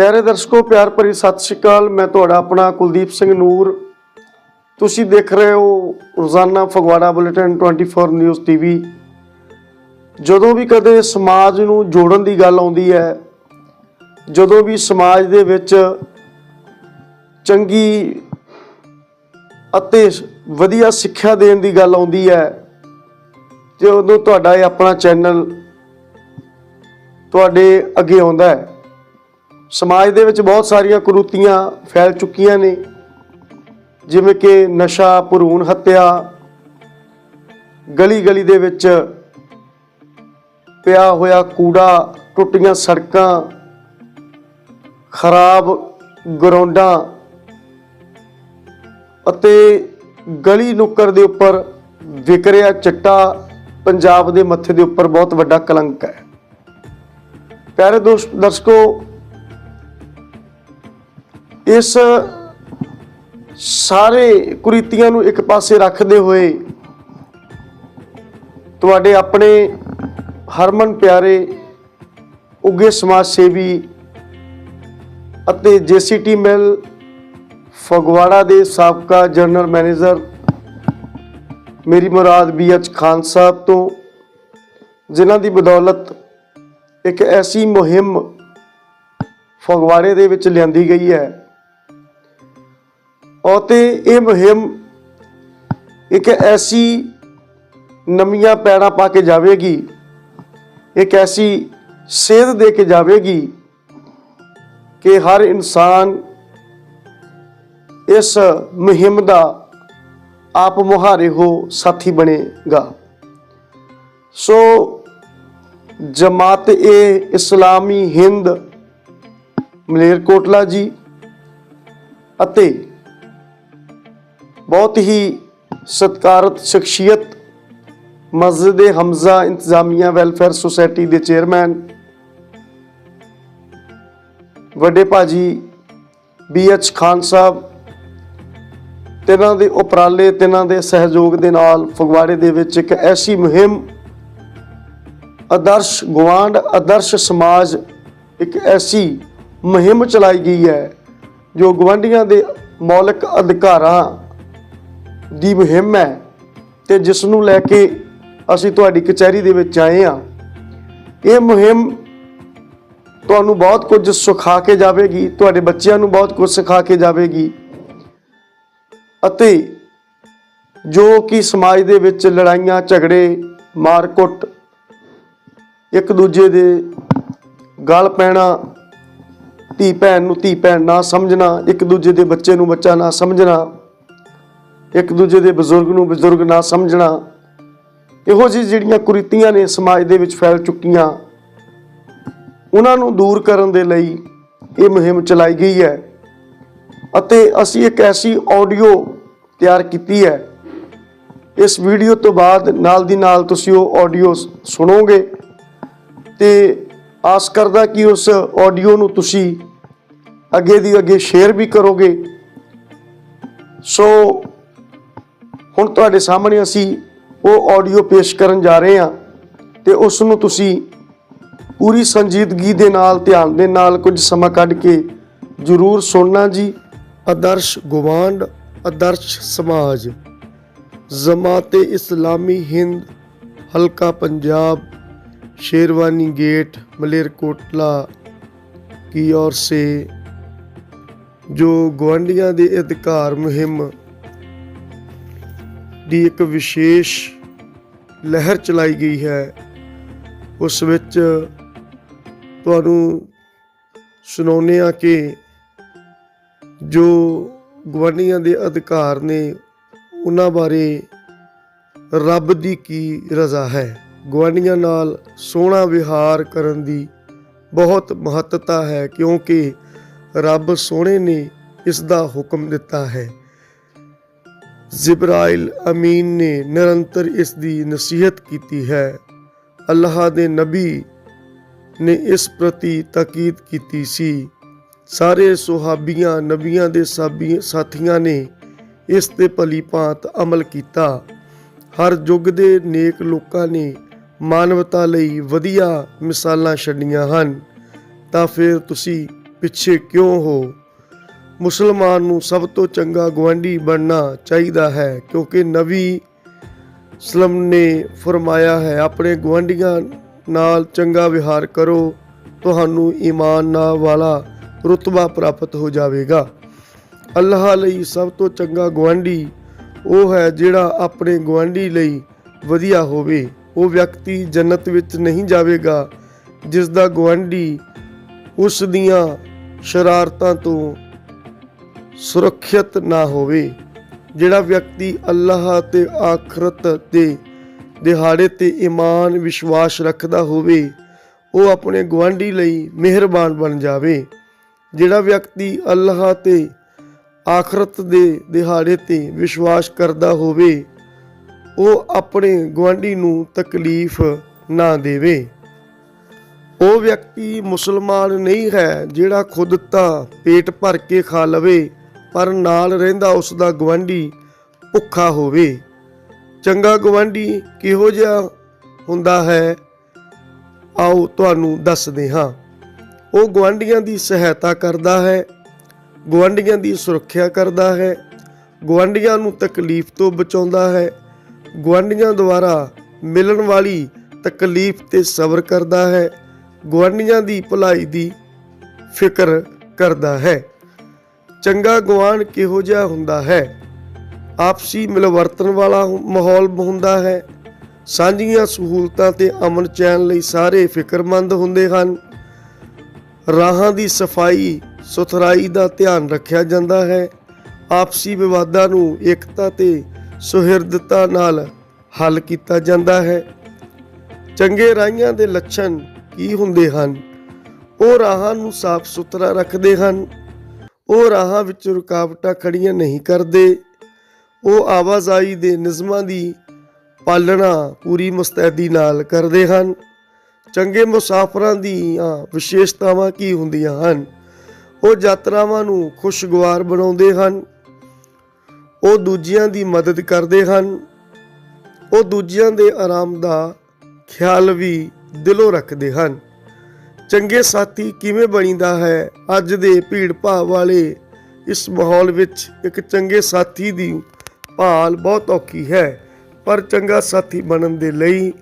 ਪਿਆਰੇ ਦਰਸ਼ਕੋ, ਪਿਆਰ ਭਰੀ ਸਤਿ ਸ਼੍ਰੀ ਅਕਾਲ। ਮੈਂ ਤੁਹਾਡਾ ਆਪਣਾ ਕੁਲਦੀਪ ਸਿੰਘ ਨੂਰ। ਤੁਸੀਂ ਦੇਖ ਰਹੇ ਹੋ ਰੋਜ਼ਾਨਾ ਫਗਵਾੜਾ ਬੁਲੇਟਿਨ 24 ਨਿਊਜ਼ ਟੀਵੀ ਜਦੋਂ ਵੀ ਕਦੇ ਸਮਾਜ ਨੂੰ ਜੋੜਨ ਦੀ ਗੱਲ ਆਉਂਦੀ ਹੈ, ਜਦੋਂ ਵੀ ਸਮਾਜ ਦੇ ਵਿੱਚ ਚੰਗੀ ਅਤੇ ਵਧੀਆ ਸਿੱਖਿਆ ਦੇਣ ਦੀ ਗੱਲ ਆਉਂਦੀ ਹੈ, ਤੇ ਉਦੋਂ ਤੁਹਾਡਾ ਇਹ ਆਪਣਾ ਚੈਨਲ ਤੁਹਾਡੇ ਅੱਗੇ ਆਉਂਦਾ ਹੈ। ਸਮਾਜ ਦੇ ਵਿੱਚ ਬਹੁਤ ਸਾਰੀਆਂ ਕੁਰੀਤੀਆਂ ਫੈਲ ਚੁੱਕੀਆਂ ਨੇ। ਜਿਵੇਂ ਕਿ ਨਸ਼ਾ, ਭਰੂਣ ਹੱਤਿਆ ਗਲੀ ਗਲੀ ਦੇ ਵਿੱਚ ਪਿਆ ਹੋਇਆ ਕੂੜਾ, ਟੁੱਟੀਆਂ ਸੜਕਾਂ, ਖਰਾਬ ਗਰਾਊਂਡਾਂ ਅਤੇ ਗਲੀ ਨੁੱਕਰ ਦੇ ਉੱਪਰ ਵਿਕਰਿਆ ਚਿੱਟਾ ਪੰਜਾਬ ਦੇ ਮੱਥੇ ਦੇ ਉੱਪਰ ਬਹੁਤ ਵੱਡਾ ਕਲੰਕ ਹੈ। ਪਿਆਰੇ ਦੋਸਤ, ਦਰਸ਼ਕੋ ਇਸ ਸਾਰੇ ਕੁਰੀਤੀਆਂ ਨੂੰ ਇੱਕ ਪਾਸੇ ਰੱਖਦੇ ਹੋਏ ਤੁਹਾਡੇ ਆਪਣੇ ਹਰਮਨ ਪਿਆਰੇ ਉੱਗੇ ਸਮਾਜ ਸੇਵੀ ਅਤੇ ਜੀਸੀਟੀ ਮਿਲ ਫਗਵਾੜਾ ਦੇ ਸਾਬਕਾ ਜਨਰਲ ਮੈਨੇਜਰ ਮੇਰੀ ਮੁਰਾਦ ਬੀਐਚ ਖਾਨ ਸਾਹਿਬ ਤੋਂ ਜਿਨ੍ਹਾਂ ਦੀ ਬਦੌਲਤ ਇੱਕ ਐਸੀ ਮੁਹਿੰਮ ਫਗਵਾੜੇ ਦੇ ਵਿੱਚ ਲਿਆਂਦੀ ਗਈ ਹੈ। ਅਤੇ ਇਹ ਮੁਹਿੰਮ ਇੱਕ ਐਸੀ ਨਵੀਆਂ ਪੈੜਾਂ ਪਾ ਕੇ ਜਾਵੇਗੀ, ਇੱਕ ਐਸੀ ਸੇਧ ਦੇ ਕੇ ਜਾਵੇਗੀ ਕਿ ਹਰ ਇਨਸਾਨ ਇਸ ਮੁਹਿੰਮ ਦਾ ਆਪ ਮੁਹਾਰੇ ਹੋ ਸਾਥੀ ਬਣੇਗਾ। ਸੋ ਜਮਾਤ ਏ ਇਸਲਾਮੀ ਹਿੰਦ ਮਲੇਰਕੋਟਲਾ ਜੀ ਅਤੇ ਬਹੁਤ ਹੀ ਸਤਿਕਾਰਤ ਸ਼ਖਸੀਅਤ ਮਸਜਿਦ ਹਮਜ਼ਾ ਇੰਤਜ਼ਾਮੀਆ ਵੈਲਫੇਅਰ ਸੁਸਾਇਟੀ ਦੇ ਚੇਅਰਮੈਨ, ਵੱਡੇ ਭਾਜੀ ਬੀਐਚ ਖਾਨ ਸਾਹਿਬ, ਤਿੰਨਾਂ ਦੇ ਉਪਰਾਲੇ, ਤਿੰਨਾਂ ਦੇ ਸਹਿਯੋਗ ਦੇ ਨਾਲ ਫਗਵਾੜੇ ਦੇ ਵਿੱਚ ਇੱਕ ਐਸੀ ਮੁਹਿੰਮ, ਆਦਰਸ਼ ਗਵਾਂਡ ਆਦਰਸ਼ ਸਮਾਜ ਇੱਕ ਐਸੀ ਮੁਹਿੰਮ ਚਲਾਈ ਗਈ ਹੈ ਜੋ ਗਵਾਂਡੀਆਂ ਦੇ ਮੌਲਿਕ ਅਧਿਕਾਰਾਂ ਦੀ ਮੁਹਿੰਮ ਹੈ ਤੇ ਜਿਸ ਨੂੰ ਲੈ ਕੇ ਅਸੀਂ ਤੁਹਾਡੀ ਕਚਹਿਰੀ ਦੇ ਵਿੱਚ ਆਏ ਹਾਂ। ਇਹ ਮੁਹਿੰਮ ਤੁਹਾਨੂੰ ਬਹੁਤ ਕੁਝ ਸਿਖਾ ਕੇ ਜਾਵੇਗੀ, ਤੁਹਾਡੇ ਬੱਚਿਆਂ ਨੂੰ ਬਹੁਤ ਕੁਝ ਸਿਖਾ ਕੇ ਜਾਵੇਗੀ ਅਤੇ ਜੋ ਕਿ ਸਮਾਜ ਦੇ ਵਿੱਚ ਲੜਾਈਆਂ, ਝਗੜੇ, ਮਾਰਕੁੱਟ, ਇੱਕ ਦੂਜੇ ਦੇ ਗਲ ਪੈਣਾ, ਧੀ ਭੈਣ ਨੂੰ ਧੀ ਭੈਣ ਨਾ ਸਮਝਣਾ, ਇੱਕ ਦੂਜੇ ਦੇ ਬੱਚੇ ਨੂੰ ਬੱਚਾ ਨਾ ਸਮਝਣਾ ਇੱਕ ਦੂਜੇ ਦੇ ਬਜ਼ੁਰਗ ਨੂੰ ਬਜ਼ੁਰਗ ਨਾ ਸਮਝਣਾ। ਇਹੋ ਜਿਹੀ ਜਿਹੜੀਆਂ ਕੁਰੀਤੀਆਂ ਨੇ ਸਮਾਜ ਦੇ ਵਿੱਚ ਫੈਲ ਚੁੱਕੀਆਂ, ਉਹਨਾਂ ਨੂੰ ਦੂਰ ਕਰਨ ਦੇ ਲਈ ਇਹ ਮੁਹਿੰਮ ਚਲਾਈ ਗਈ ਹੈ ਅਤੇ ਅਸੀਂ ਇੱਕ ਐਸੀ ਆਡੀਓ ਤਿਆਰ ਕੀਤੀ ਹੈ। ਇਸ ਵੀਡੀਓ ਤੋਂ ਬਾਅਦ ਨਾਲ ਦੀ ਨਾਲ ਤੁਸੀਂ ਉਹ ਆਡੀਓ ਸੁਣੋਗੇ ਤੇ ਆਸ ਕਰਦਾ ਕਿ ਉਸ ਆਡੀਓ ਨੂੰ ਤੁਸੀਂ ਅੱਗੇ ਦੀ ਅੱਗੇ ਸ਼ੇਅਰ ਵੀ ਕਰੋਗੇ। ਸੋ ਹੁਣ ਤੁਹਾਡੇ ਸਾਹਮਣੇ ਅਸੀਂ ਉਹ ਆਡੀਓ ਪੇਸ਼ ਕਰਨ ਜਾ ਰਹੇ ਹਾਂ ਤੇ ਉਸ ਨੂੰ ਤੁਸੀਂ ਪੂਰੀ ਸੰਜੀਦਗੀ ਦੇ ਨਾਲ ਧਿਆਨ ਦੇ ਨਾਲ ਕੁਝ ਸਮਾਂ ਕੱਢ ਕੇ ਜ਼ਰੂਰ ਸੁਣਨਾ ਜੀ ਆਦਰਸ਼ ਗਵਾਂਡ ਆਦਰਸ਼ ਸਮਾਜ ਜਮਾਤ ਇਸਲਾਮੀ ਹਿੰਦ ਹਲਕਾ ਪੰਜਾਬ शेरवानी गेट मलेरकोटला की ओर से ਜੋ ਗਵਾਂਡੀਆਂ ਦੇ ਅਧਿਕਾਰ ਮੁਹਿੰਮ ਦੀ ਇੱਕ ਵਿਸ਼ੇਸ਼ ਲਹਿਰ ਚਲਾਈ ਗਈ ਹੈ, ਉਸ ਵਿੱਚ ਤੁਹਾਨੂੰ ਸੁਣਾਉਂਦੇ ਆ ਕਿ ਜੋ ਗਵਾਂਡੀਆਂ ਦੇ ਅਧਿਕਾਰ ਨੇ, ਉਹਨਾਂ ਬਾਰੇ ਰੱਬ ਦੀ ਕੀ ਰਜ਼ਾ ਹੈ? ਗਵਾਂਡੀਆਂ ਨਾਲ ਸੋਹਣਾ ਵਿਹਾਰ ਕਰਨ ਦੀ ਬਹੁਤ ਮਹੱਤਤਾ ਹੈ, ਕਿਉਂਕਿ ਰੱਬ ਸੋਹਣੇ ਨੇ, ਇਸ ਦਾ ਹੁਕਮ ਦਿੱਤਾ ਹੈ। ਜਿਬਰਾਇਲ ਅਮੀਨ ਨੇ ਨਿਰੰਤਰ ਇਸ ਦੀ ਨਸੀਹਤ ਕੀਤੀ ਹੈ। ਅੱਲਾਹ ਦੇ ਨਬੀ ਨੇ ਇਸ ਪ੍ਰਤੀ ਤਾਕੀਦ ਕੀਤੀ ਸੀ। ਸਾਰੇ ਸੁਹਾਬੀਆਂ, ਨਬੀਆਂ ਦੇ ਸਾਬੀ, ਸਾਥੀਆਂ ਨੇ ਇਸ ਤੇ ਭਲੀ ਭਾਂਤ ਅਮਲ ਕੀਤਾ। ਹਰ ਯੁੱਗ ਦੇ ਨੇਕ ਲੋਕਾਂ ਨੇ ਮਾਨਵਤਾ ਲਈ ਵਧੀਆ ਮਿਸਾਲਾਂ ਛੱਡੀਆਂ ਹਨ। ਤਾਂ ਫਿਰ ਤੁਸੀਂ ਪਿੱਛੇ ਕਿਉਂ ਹੋ? ਮੁਸਲਮਾਨ ਨੂੰ ਸਭ ਤੋਂ ਚੰਗਾ ਗਵਾਂਢੀ ਬਣਨਾ ਚਾਹੀਦਾ ਹੈ, ਕਿਉਂਕਿ ਨਬੀ ਸਲਮ ਨੇ ਫਰਮਾਇਆ ਹੈ, ਆਪਣੇ ਗਵਾਂਢੀਆਂ ਨਾਲ ਚੰਗਾ ਵਿਹਾਰ ਕਰੋ, ਤੁਹਾਨੂੰ ਈਮਾਨ ਨਾਲ ਵਾਲਾ ਰੁਤਬਾ ਪ੍ਰਾਪਤ ਹੋ ਜਾਵੇਗਾ। ਅੱਲਾਹ ਲਈ ਸਭ ਤੋਂ ਚੰਗਾ ਗਵਾਂਢੀ ਉਹ ਹੈ ਜਿਹੜਾ ਆਪਣੇ ਗਵਾਂਢੀ ਲਈ ਵਧੀਆ ਹੋਵੇ। ਉਹ ਵਿਅਕਤੀ ਜੰਨਤ ਵਿੱਚ ਨਹੀਂ ਜਾਵੇਗਾ ਜਿਸ ਦਾ ਗਵਾਂਢੀ ਉਸ ਦੀਆਂ ਸ਼ਰਾਰਤਾਂ ਤੋਂ ਸੁਰੱਖਿਅਤ ਨਾ ਹੋਵੇ, ਜਿਹੜਾ ਵਿਅਕਤੀ ਅੱਲਾਹ ਤੇ ਆਖਰਤ ਦੇ ਦਿਹਾੜੇ ਤੇ ਈਮਾਨ, ਵਿਸ਼ਵਾਸ ਰੱਖਦਾ ਹੋਵੇ, ਉਹ ਆਪਣੇ ਗਵਾਂਢੀ ਲਈ ਮਿਹਰਬਾਨ ਬਣ ਜਾਵੇ। ਜਿਹੜਾ ਵਿਅਕਤੀ ਅੱਲਾਹ ਤੇ ਆਖਰਤ ਦੇ ਦਿਹਾੜੇ ਤੇ ਵਿਸ਼ਵਾਸ ਕਰਦਾ ਹੋਵੇ, ਉਹ ਆਪਣੇ ਗਵਾਂਢੀ ਨੂੰ ਤਕਲੀਫ ਨਾ ਦੇਵੇ। ਉਹ ਵਿਅਕਤੀ ਮੁਸਲਮਾਨ ਨਹੀਂ ਹੈ, ਜਿਹੜਾ ਖੁਦ ਤਾਂ ਪੇਟ ਭਰ ਕੇ ਖਾ ਲਵੇ। ਪਰ ਨਾਲ ਰਹਿੰਦਾ ਉਸ ਦਾ ਗਵਾਂਢੀ ਭੁੱਖਾ ਹੋਵੇ। ਚੰਗਾ ਗਵਾਂਢੀ ਕਿਹੋ ਜਿਹਾ ਹੁੰਦਾ ਹੈ? ਆਓ ਤੁਹਾਨੂੰ ਦੱਸਦੇ ਹਾਂ। ਉਹ ਗਵਾਂਢੀਆਂ ਦੀ ਸਹਾਇਤਾ ਕਰਦਾ ਹੈ ਗਵਾਂਢੀਆਂ ਦੀ ਸੁਰੱਖਿਆ ਕਰਦਾ ਹੈ ਗਵਾਂਢੀਆਂ ਨੂੰ ਤਕਲੀਫ ਤੋਂ ਬਚਾਉਂਦਾ ਹੈ ਗਵਾਂਢੀਆਂ ਦੁਆਰਾ ਮਿਲਣ ਵਾਲੀ ਤਕਲੀਫ ਤੇ ਸਬਰ ਕਰਦਾ ਹੈ ਗਵਾਂਢੀਆਂ ਦੀ ਭਲਾਈ ਦੀ ਫਿਕਰ ਕਰਦਾ ਹੈ। ਚੰਗਾ ਗਵਾਂਢ ਕਿਹੋ ਜਿਹਾ ਹੁੰਦਾ ਹੈ? ਆਪਸੀ ਮਿਲਵਰਤਨ ਵਾਲਾ ਮਾਹੌਲ ਹੁੰਦਾ ਹੈ। ਸਾਂਝੀਆਂ ਸਹੂਲਤਾਂ ਤੇ ਅਮਨ ਚੈਨ ਲਈ ਸਾਰੇ ਫਿਕਰਮੰਦ ਹੁੰਦੇ ਹਨ। ਰਾਹਾਂ ਦੀ ਸਫ਼ਾਈ, ਸੁਥਰਾਈ ਦਾ ਧਿਆਨ ਰੱਖਿਆ ਜਾਂਦਾ ਹੈ। ਆਪਸੀ ਵਿਵਾਦਾਂ ਨੂੰ ਇਕਤਾ ਤੇ ਸੁਹਿਰਦਤਾ ਨਾਲ ਹੱਲ ਕੀਤਾ ਜਾਂਦਾ ਹੈ। ਚੰਗੇ ਰਾਹੀਆਂ ਦੇ ਲੱਛਣ ਕੀ ਹੁੰਦੇ ਹਨ? ਉਹ ਰਾਹਾਂ ਨੂੰ ਸਾਫ਼ ਸੁਥਰਾ ਰੱਖਦੇ ਹਨ। ਉਹ ਰਾਹਾਂ ਵਿੱਚ ਰੁਕਾਵਟਾਂ ਖੜੀਆਂ ਨਹੀਂ ਕਰਦੇ। ਉਹ ਆਵਾਜਾਈ ਦੇ ਨਿਯਮਾਂ ਦੀ ਪਾਲਣਾ ਪੂਰੀ ਮੁਸਤੈਦੀ ਨਾਲ ਕਰਦੇ ਹਨ। ਚੰਗੇ ਮੁਸਾਫਰਾਂ ਦੀਆਂ ਵਿਸ਼ੇਸ਼ਤਾਵਾਂ ਕੀ ਹੁੰਦੀਆਂ ਹਨ? ਉਹ ਯਾਤਰਾਵਾਂ ਨੂੰ ਖੁਸ਼ਗਵਾਰ ਬਣਾਉਂਦੇ ਹਨ। ਉਹ ਦੂਜਿਆਂ ਦੀ ਮਦਦ ਕਰਦੇ ਹਨ। ਉਹ ਦੂਜਿਆਂ ਦੇ ਆਰਾਮ ਦਾ ਖਿਆਲ ਵੀ ਦਿਲੋਂ ਰੱਖਦੇ ਹਨ। ਚੰਗੇ ਸਾਥੀ ਕਿਵੇਂ ਬਣੀਦਾ ਹੈ? ਅੱਜ ਦੇ ਭੀੜ ਭਾਵ ਵਾਲੇ ਇਸ ਮਾਹੌਲ ਵਿੱਚ ਇੱਕ ਚੰਗੇ ਸਾਥੀ ਦੀ ਭਾਲ ਬਹੁਤ ਔਖੀ ਹੈ। ਪਰ ਚੰਗਾ ਸਾਥੀ ਬਣਨ ਦੇ ਲਈ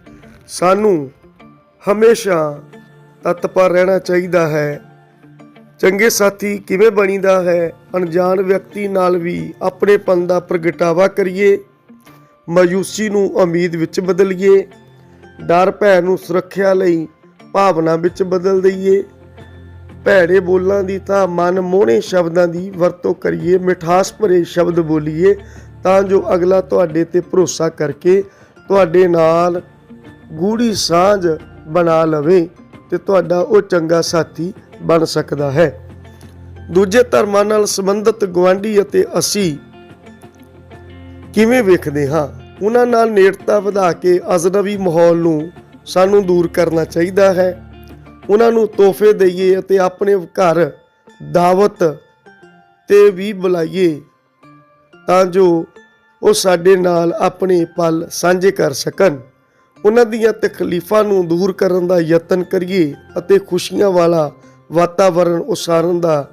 ਸਾਨੂੰ ਹਮੇਸ਼ਾ ਤਤਪਰ ਰਹਿਣਾ ਚਾਹੀਦਾ ਹੈ। ਚੰਗੇ ਸਾਥੀ ਕਿਵੇਂ ਬਣੀਦਾ ਹੈ? ਅਣਜਾਣ ਵਿਅਕਤੀ ਨਾਲ ਵੀ ਆਪਣੇਪਨ ਦਾ ਪ੍ਰਗਟਾਵਾ ਕਰੀਏ। ਮਾਯੂਸੀ ਨੂੰ ਉਮੀਦ ਵਿੱਚ ਬਦਲੀਏ। ਡਰ ਭੈ ਨੂੰ ਸੁਰੱਖਿਆ ਲਈ ਭਾਵਨਾ ਵਿੱਚ ਬਦਲ ਦਈਏ। ਭੈੜੇ ਬੋਲਾਂ ਦੀ ਤਾਂ ਮਨ ਮੋਹਣੇ ਸ਼ਬਦਾਂ ਦੀ ਵਰਤੋਂ ਕਰੀਏ, ਮਿਠਾਸ ਭਰੇ ਸ਼ਬਦ ਬੋਲੀਏ, ਤਾਂ ਜੋ ਅਗਲਾ ਤੁਹਾਡੇ ਤੇ ਭਰੋਸਾ ਕਰਕੇ ਤੁਹਾਡੇ ਨਾਲ ਗੂੜੀ ਸਾਂਝ ਬਣਾ ਲਵੇ ਤੇ ਤੁਹਾਡਾ ਉਹ ਚੰਗਾ ਸਾਥੀ ਬਣ ਸਕਦਾ ਹੈ। ਦੂਜੇ ਧਰਮਾਂ ਨਾਲ ਸੰਬੰਧਿਤ ਗਵਾਂਢੀ ਅਤੇ ਅਸੀਂ ਕਿਵੇਂ ਵੇਖਦੇ ਹਾਂ? ਉਹਨਾਂ ਨਾਲ ਨੇੜਤਾ ਵਧਾ ਕੇ ਅਜਨਬੀ ਮਾਹੌਲ ਨੂੰ ਸਾਨੂੰ ਦੂਰ ਕਰਨਾ ਚਾਹੀਦਾ ਹੈ। ਉਹਨਾਂ ਨੂੰ ਤੋਹਫੇ ਦਈਏ ਅਤੇ ਆਪਣੇ ਘਰ ਦਾਵਤ ਤੇ ਵੀ ਬੁਲਾਈਏ ਤਾਂ ਜੋ ਉਹ ਸਾਡੇ ਨਾਲ ਆਪਣੇ ਪਲ ਸਾਂਝੇ ਕਰ ਸਕਣ। ਉਹਨਾਂ ਦੀਆਂ ਤਕਲੀਫਾਂ ਨੂੰ ਦੂਰ ਕਰਨ ਦਾ ਯਤਨ ਕਰੀਏ ਅਤੇ ਖੁਸ਼ੀਆਂ ਵਾਲਾ ਵਾਤਾਵਰਣ ਉਸਾਰਨ ਦਾ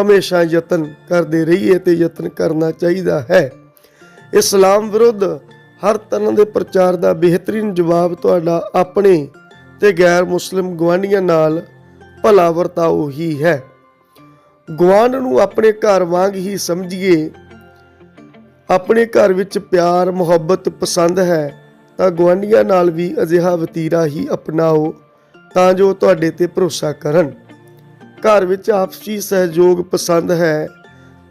ਹਮੇਸ਼ਾ ਯਤਨ ਕਰਦੇ ਰਹੀਏ ਤੇ ਯਤਨ ਕਰਨਾ ਚਾਹੀਦਾ ਹੈ। ਇਸਲਾਮ ਵਿਰੁੱਧ ਹਰ ਤਰ੍ਹਾਂ ਦੇ ਪ੍ਰਚਾਰ ਦਾ ਬਿਹਤਰੀਨ ਜਵਾਬ ਤੁਹਾਡਾ ਆਪਣੇ ਤੇ ਗੈਰ ਮੁਸਲਿਮ ਗਵਾਂਢੀਆਂ ਨਾਲ ਭਲਾ ਵਰਤਾਓ ਹੀ ਹੈ। ਗਵਾਂਢ ਨੂੰ ਆਪਣੇ ਘਰ ਵਾਂਗ ਹੀ ਸਮਝੀਏ, ਆਪਣੇ ਘਰ ਵਿੱਚ ਪਿਆਰ, ਮੁਹੱਬਤ ਪਸੰਦ ਹੈ, ਤਾਂ ਗਵਾਂਢੀਆਂ ਨਾਲ ਵੀ ਅਜਿਹਾ ਵਤੀਰਾ ਹੀ ਅਪਣਾਓ, ਤਾਂ ਜੋ ਤੁਹਾਡੇ ਤੇ ਭਰੋਸਾ ਕਰਨ। ਘਰ ਵਿੱਚ ਆਪਸੀ ਸਹਿਯੋਗ ਪਸੰਦ ਹੈ,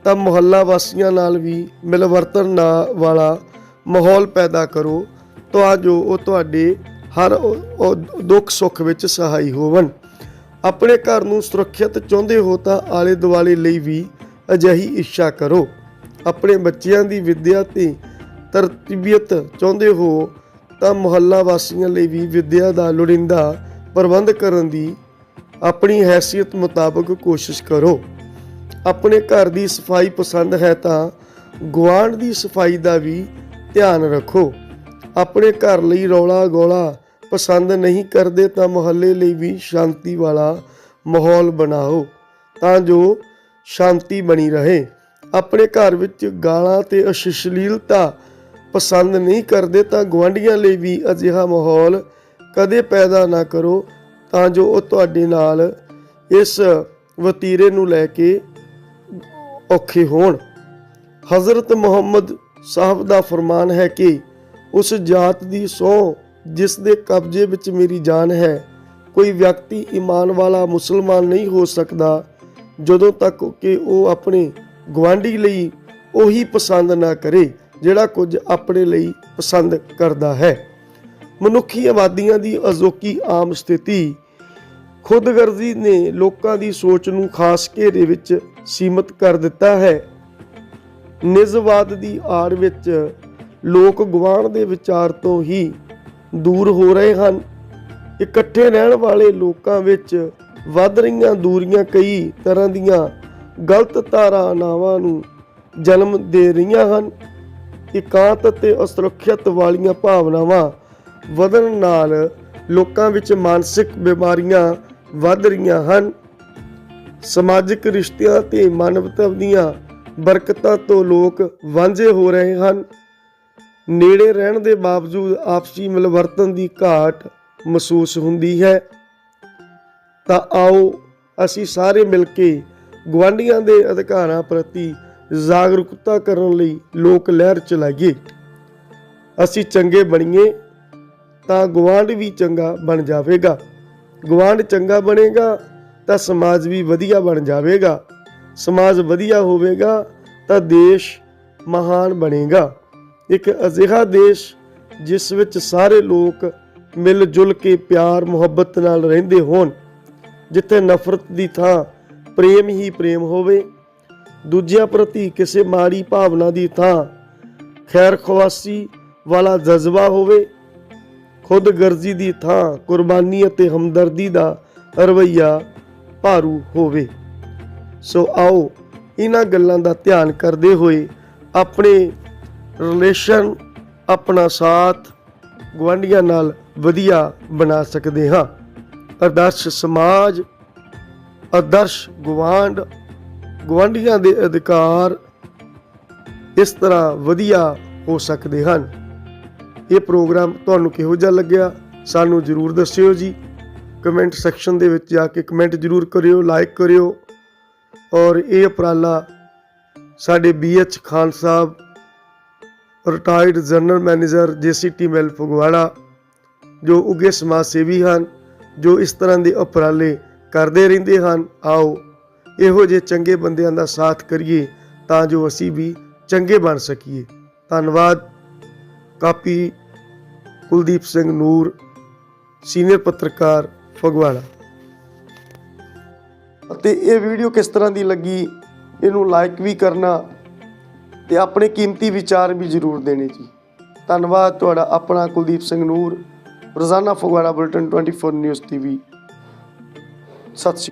ਤਾਂ ਮੁਹੱਲਾ ਵਾਸੀਆਂ ਨਾਲ ਵੀ ਮਿਲਵਰਤਨ ਨਾ ਵਾਲਾ ਮਾਹੌਲ ਪੈਦਾ ਕਰੋ, ਤਾਂ ਜੋ ਉਹ ਤੁਹਾਡੇ ਹਰ ਦੁੱਖ ਸੁੱਖ ਵਿੱਚ ਸਹਾਈ ਹੋਵਣ। ਆਪਣੇ ਘਰ ਨੂੰ ਸੁਰੱਖਿਅਤ ਚਾਹੁੰਦੇ ਹੋ ਤਾਂ ਆਲੇ ਦੁਆਲੇ ਲਈ ਵੀ ਅਜਿਹੀ ਇੱਛਾ ਕਰੋ। ਆਪਣੇ ਬੱਚਿਆਂ ਦੀ ਵਿੱਦਿਆ ਤੇ ਤਰਤੀਬੀਅਤ ਚਾਹੁੰਦੇ ਹੋ ਤਾਂ ਮੁਹੱਲਾ ਵਾਸੀਆਂ ਲਈ ਵੀ ਵਿੱਦਿਆ ਦਾ ਲੋੜੀਂਦਾ ਪ੍ਰਬੰਧ ਕਰਨ ਦੀ ਆਪਣੀ ਹੈਸੀਅਤ ਮੁਤਾਬਕ ਕੋਸ਼ਿਸ਼ ਕਰੋ। ਆਪਣੇ ਘਰ ਦੀ ਸਫ਼ਾਈ ਪਸੰਦ ਹੈ ਤਾਂ ਗੁਆਂਢ ਦੀ ਸਫ਼ਾਈ ਦਾ ਵੀ ਧਿਆਨ ਰੱਖੋ। ਆਪਣੇ ਘਰ ਲਈ ਰੌਲਾ ਗੋਲਾ ਪਸੰਦ ਨਹੀਂ ਕਰਦੇ ਤਾਂ ਮੁਹੱਲੇ ਲਈ ਵੀ ਸ਼ਾਂਤੀ ਵਾਲਾ ਮਾਹੌਲ ਬਣਾਓ ਤਾਂ ਜੋ ਸ਼ਾਂਤੀ ਬਣੀ ਰਹੇ। ਆਪਣੇ ਘਰ ਵਿੱਚ ਗਾਲਾਂ ਤੇ ਅਸ਼ਲੀਲਤਾ ਪਸੰਦ ਨਹੀਂ ਕਰਦੇ ਤਾਂ ਗੁਆਂਢੀਆਂ ਲਈ ਵੀ ਅਜਿਹਾ ਮਾਹੌਲ ਕਦੇ ਪੈਦਾ ਨਾ ਕਰੋ ਤਾਂ ਜੋ ਉਹ ਤੁਹਾਡੇ ਨਾਲ ਇਸ ਵਤੀਰੇ ਨੂੰ ਲੈ ਕੇ ਔਖੇ ਹੋਣ। ਹਜ਼ਰਤ ਮੁਹੰਮਦ ਸਾਹਿਬ ਦਾ ਫਰਮਾਨ ਹੈ ਕਿ ਉਸ ਜਾਤ ਦੀ ਸਹੁੰ ਜਿਸ ਦੇ ਕਬਜ਼ੇ ਵਿੱਚ ਮੇਰੀ ਜਾਨ ਹੈ, ਕੋਈ ਵਿਅਕਤੀ ਈਮਾਨ ਵਾਲਾ ਮੁਸਲਮਾਨ ਨਹੀਂ ਹੋ ਸਕਦਾ ਜਦੋਂ ਤੱਕ ਕਿ ਉਹ ਆਪਣੇ ਗਵਾਂਢੀ ਲਈ ਉਹੀ ਪਸੰਦ ਨਾ ਕਰੇ, ਜਿਹੜਾ ਕੁਝ ਆਪਣੇ ਲਈ ਪਸੰਦ ਕਰਦਾ ਹੈ। ਮਨੁੱਖੀ ਆਬਾਦੀਆਂ ਦੀ ਅਜ਼ੋਕੀ ਆਮ ਸਥਿਤੀ ਖੁਦਗਰਜ਼ੀ ਨੇ ਲੋਕਾਂ ਦੀ ਸੋਚ ਨੂੰ ਖਾਸ ਘੇਰੇ ਵਿੱਚ ਸੀਮਤ ਕਰ ਦਿੱਤਾ ਹੈ। ਨਿਜਵਾਦ ਦੀ ਆੜ ਵਿੱਚ ਲੋਕ ਗੁਆਂਢ ਦੇ ਵਿਚਾਰ ਤੋਂ ਹੀ ਦੂਰ ਹੋ ਰਹੇ ਹਨ। ਇਕੱਠੇ ਰਹਿਣ ਵਾਲੇ ਲੋਕਾਂ ਵਿੱਚ ਵੱਧ ਰਹੀਆਂ ਦੂਰੀਆਂ ਕਈ ਤਰ੍ਹਾਂ ਦੀਆਂ ਗਲਤ ਧਾਰਨਾਵਾਂ ਨੂੰ ਜਨਮ ਦੇ ਰਹੀਆਂ ਹਨ। ਇਕਾਂਤ ਤੇ ਅਸੁਰੱਖਿਅਤ ਵਾਲੀਆਂ ਭਾਵਨਾਵਾਂ ਵਧਣ ਨਾਲ ਲੋਕਾਂ ਵਿੱਚ ਮਾਨਸਿਕ ਬਿਮਾਰੀਆਂ ਵੱਧ ਰਹੀਆਂ ਹਨ। ਸਮਾਜਿਕ ਰਿਸ਼ਤਿਆਂ ਤੇ ਮਾਨਵਤਾ ਦੀਆਂ ਬਰਕਤਾਂ ਤੋਂ ਲੋਕ ਵਾਂਝੇ ਹੋ ਰਹੇ ਹਨ। ਨੇੜੇ ਰਹਿਣ ਦੇ ਬਾਵਜੂਦ ਆਪਸੀ ਮਿਲਵਰਤਨ ਦੀ ਘਾਟ ਮਹਿਸੂਸ ਹੁੰਦੀ ਹੈ। ਤਾਂ ਆਓ ਅਸੀਂ ਸਾਰੇ ਮਿਲ ਕੇ ਗੁਆਂਢੀਆਂ ਦੇ ਅਧਿਕਾਰਾਂ ਪ੍ਰਤੀ ਜਾਗਰੂਕਤਾ ਕਰਨ ਲਈ ਲੋਕ ਲਹਿਰ ਚਲਾਈਏ। ਅਸੀਂ ਚੰਗੇ ਬਣੀਏ ਤਾਂ ਗੁਆਂਢ ਵੀ ਚੰਗਾ ਬਣ ਜਾਵੇਗਾ। ਗੁਆਂਢ ਚੰਗਾ ਬਣੇਗਾ ਤਾਂ ਸਮਾਜ ਵੀ ਵਧੀਆ ਬਣ ਜਾਵੇਗਾ। ਸਮਾਜ ਵਧੀਆ ਹੋਵੇਗਾ ਤਾਂ ਦੇਸ਼ ਮਹਾਨ ਬਣੇਗਾ। ਇੱਕ ਅਜਿਹਾ ਦੇਸ਼ ਜਿਸ ਵਿੱਚ ਸਾਰੇ ਲੋਕ ਮਿਲ ਜੁਲ ਕੇ ਪਿਆਰ, ਮੁਹੱਬਤ ਨਾਲ ਰਹਿੰਦੇ ਹੋਣ, ਜਿੱਥੇ ਨਫ਼ਰਤ ਦੀ ਥਾਂ ਪ੍ਰੇਮ ਹੀ ਪ੍ਰੇਮ ਹੋਵੇ, ਦੂਜਿਆਂ ਪ੍ਰਤੀ ਕਿਸੇ ਮਾੜੀ ਭਾਵਨਾ ਦੀ ਥਾਂ ਖੈਰ ਖਵਾਸੀ ਵਾਲਾ ਜਜ਼ਬਾ ਹੋਵੇ, ਖੁਦਗਰਜ਼ੀ ਦੀ ਥਾਂ ਕੁਰਬਾਨੀ ਅਤੇ ਹਮਦਰਦੀ ਦਾ ਰਵਈਆ ਭਾਰੂ ਹੋਵੇ। ਸੋ ਆਓ ਇਹਨਾਂ ਗੱਲਾਂ ਦਾ ਧਿਆਨ ਕਰਦੇ ਹੋਏ ਆਪਣੇ ਰਿਲੇਸ਼ਨ ਆਪਣਾ ਸਾਥ ਗੁਆਂਢੀਆਂ ਨਾਲ ਵਧੀਆ ਬਣਾ ਸਕਦੇ ਹਾਂ। ਆਦਰਸ਼ ਸਮਾਜ, ਆਦਰਸ਼ ਗੁਆਂਢ, ਗੁਆਂਢੀਆਂ ਦੇ ਅਧਿਕਾਰ ਇਸ ਤਰ੍ਹਾਂ ਵਧੀਆ ਹੋ ਸਕਦੇ ਹਨ। ਇਹ ਪ੍ਰੋਗਰਾਮ ਤੁਹਾਨੂੰ ਕਿਹੋ ਜਿਹਾ ਲੱਗਿਆ ਸਾਨੂੰ ਜਰੂਰ ਦੱਸਿਓ ਜੀ। ਕਮੈਂਟ ਸੈਕਸ਼ਨ ਦੇ ਵਿੱਚ ਜਾ ਕੇ ਕਮੈਂਟ ਜਰੂਰ ਕਰਿਓ ਲਾਈਕ ਕਰਿਓ। ਔਰ ਇਹ ਉਪਰਾਲਾ ਸਾਡੇ BH Khan Sahib retired general manager GCT mill Phagwara, ਜੋ ਉਗੇ ਸਮਾਜ ਸੇਵੀ ਹਨ, ਜੋ ਇਸ ਤਰ੍ਹਾਂ ਦੇ ਉਪਰਾਲੇ ਕਰਦੇ ਰਹਿੰਦੇ ਹਨ, ਆਓ ਇਹੋ ਜਿਹੇ ਚੰਗੇ ਬੰਦਿਆਂ ਦਾ ਸਾਥ ਕਰੀਏ ਤਾਂ ਜੋ ਅਸੀਂ ਵੀ ਚੰਗੇ ਬਣ ਸਕੀਏ। ਧੰਨਵਾਦ। ਕਾਪੀ ਕੁਲਦੀਪ ਸਿੰਘ ਨੂਰ, ਸੀਨੀਅਰ ਪੱਤਰਕਾਰ ਫਗਵਾੜਾ। ਅਤੇ ਇਹ ਵੀਡੀਓ ਕਿਸ ਤਰ੍ਹਾਂ ਦੀ ਲੱਗੀ, ਇਹਨੂੰ ਲਾਈਕ ਵੀ ਕਰਨਾ ਤੇ ਆਪਣੇ ਕੀਮਤੀ ਵਿਚਾਰ ਵੀ ਜ਼ਰੂਰ ਦੇਣੇ ਜੀ। ਧੰਨਵਾਦ ਤੁਹਾਡਾ ਆਪਣਾ ਕੁਲਦੀਪ ਸਿੰਘ ਨੂਰ, ਰੋਜ਼ਾਨਾ ਫਗਵਾੜਾ ਬੁਲਟਨ 24 ਨਿਊਜ਼ ਟੀਵੀ ਸਤਿ ਸ਼੍ਰੀ